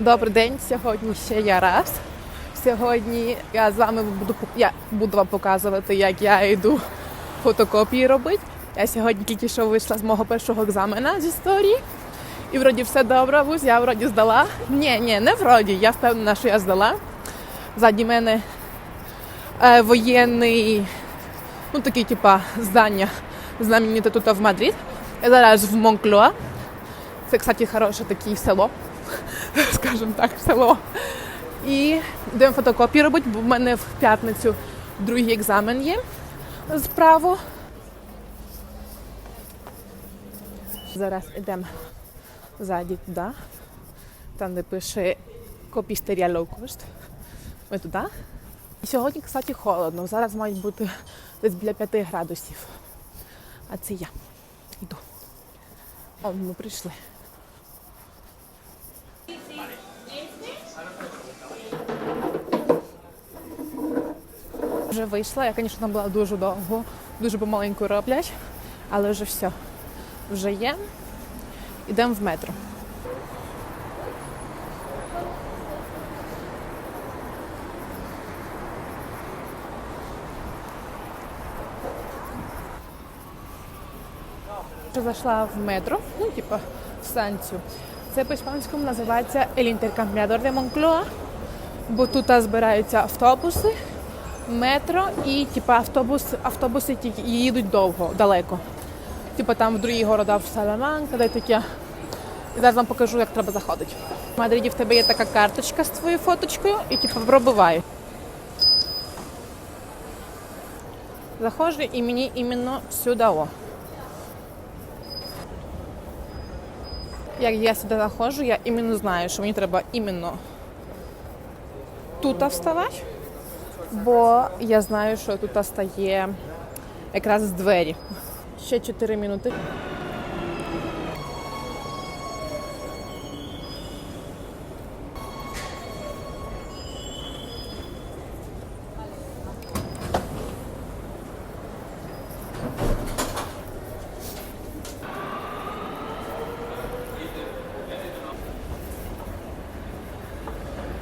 Добрий день. Сьогодні ще я раз. Сьогодні я з вами буду я буду вам показувати, як я йду фотокопії робити. Я сьогодні тільки що вийшла з мого першого екзамена з історії. І вроді все добре, вуз, я вроді здала. Ні, ні, не вроді. Я впевнена, що я здала. Ззаді мене е, воєнний, ну такий, типа, здання знамените тут в Мадрид. Я зараз в Монклюа. Це, кстати, хороше таке село, скажімо так, село. І йдемо фотокопії робити, бо в мене в п'ятницю другий екзамен є з право. Зараз йдемо ззаді туди, там де пише копістерія cost. Ми туди. Сьогодні, кстати, холодно. Зараз має бути десь біля 5 градусів. А це я йду. О, ми прийшли. Вже вийшла, я, звісно, там була дуже довго, дуже помаленьку роблять, але вже все. Вже є. Йдемо в метро. Зайшла в метро, ну, типа в станцію. Це по-іспанському називається El Intercambiador de Moncloa, бо тут збираються автобуси, метро і типа автобус, автобуси тільки їдуть довго, далеко. Типа там в другі города в Саламанка, де таке. І зараз вам покажу, як треба заходити. В Мадриді в тебе є така карточка з твоєю фоточкою і типу пробиваю. Заходжу і мені іменно сюди. Як я сюди заходжу, я іменно знаю, що мені треба іменно тут вставати, бо я знаю, що тут стає якраз з двері. Ще 4 минути.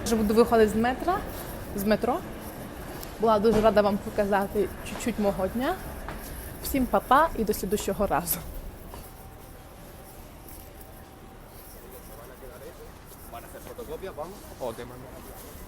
Вже буду виходити з метро, з метро. Була дуже рада вам показати чуть-чуть мого дня. Всім па-па і до слідущого разу. ¿Van a.